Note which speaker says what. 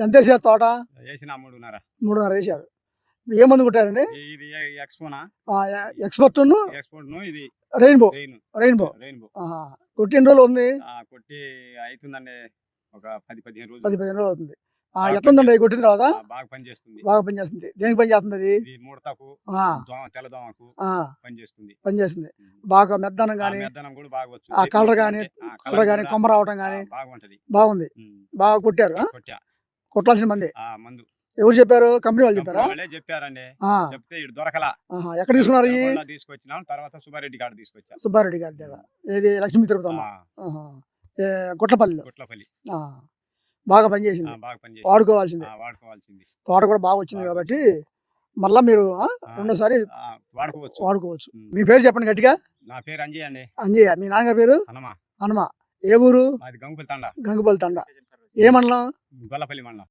Speaker 1: ఎంత వేసారు తోట?
Speaker 2: వేసిన మూడున్నర.
Speaker 1: మూడున్నర వేసారు. ఏ మందు కొట్టారండి?
Speaker 2: ఇది ఎక్స్పోనా?
Speaker 1: ఎక్స్పర్ట్
Speaker 2: ఎక్స్పోర్ట్ను ఇది
Speaker 1: రెయిన్బో.
Speaker 2: రెయిన్.
Speaker 1: రెయిన్బో.
Speaker 2: రెయిన్బో.
Speaker 1: కొట్టి ఎన్ని రోజులు ఉంది
Speaker 2: కొట్టి అవుతుందండి ఒక పది పదిహేను రోజులు.
Speaker 1: పది పదిహేను రోజులు అవుతుంది. ఎట్లుందండి కొట్టిన తర్వాత?
Speaker 2: బాగా పనిచేస్తుంది
Speaker 1: బాగా పనిచేస్తుంది దేనికి పని చేస్తుంది? అది
Speaker 2: ముడతకు పనిచేస్తుంది
Speaker 1: పనిచేస్తుంది బాగా మెద్దనం
Speaker 2: కూడా బాగా వచ్చు.
Speaker 1: ఆ కలర్ గానీ, కలర్ కానీ
Speaker 2: కూడా,
Speaker 1: కొమ్మ రావటం
Speaker 2: బాగుంటది.
Speaker 1: బాగుంది. బాగా కొట్టారు కొట్టాల్సిన మంది. ఎవరు చెప్పారు? కంపెనీ వాళ్ళు చెప్పారా?
Speaker 2: చెప్పారండి. చెప్తే ఇటు దొరకలా.
Speaker 1: ఆహా. ఎక్కడ తీసుకున్నారు
Speaker 2: తీసుకొచ్చినాం తర్వాత సుబ్బారెడ్డి కాడ తీసుకొచ్చా.
Speaker 1: సుబ్బారెడ్డి గారి దగ్గర. ఏది? లక్ష్మీ తిరుపతమ్మ? గుట్లపల్లిలో
Speaker 2: గుట్లపల్లి.
Speaker 1: బాగా పనిచేసింది. వాడుకోవాల్సిందే.
Speaker 2: వాడుకోవాల్సింది.
Speaker 1: తోట కూడా బాగా వచ్చింది కాబట్టి మళ్ళా మీరు రెండోసారి
Speaker 2: వాడుకోవచ్చు.
Speaker 1: వాడుకోవచ్చు. మీ పేరు చెప్పండి గట్టిగా.
Speaker 2: నా పేరు అంజయ్ అండి.
Speaker 1: అంజయ్య. మీ నాన్నగారి పేరు?
Speaker 2: హనుమ.
Speaker 1: హనుమ. ఏ ఊరు?
Speaker 2: గంగుపల్లి తండ.
Speaker 1: గంగుపల్లి తండ. ఏ మండలం?
Speaker 2: గొల్లపల్లి మండలం.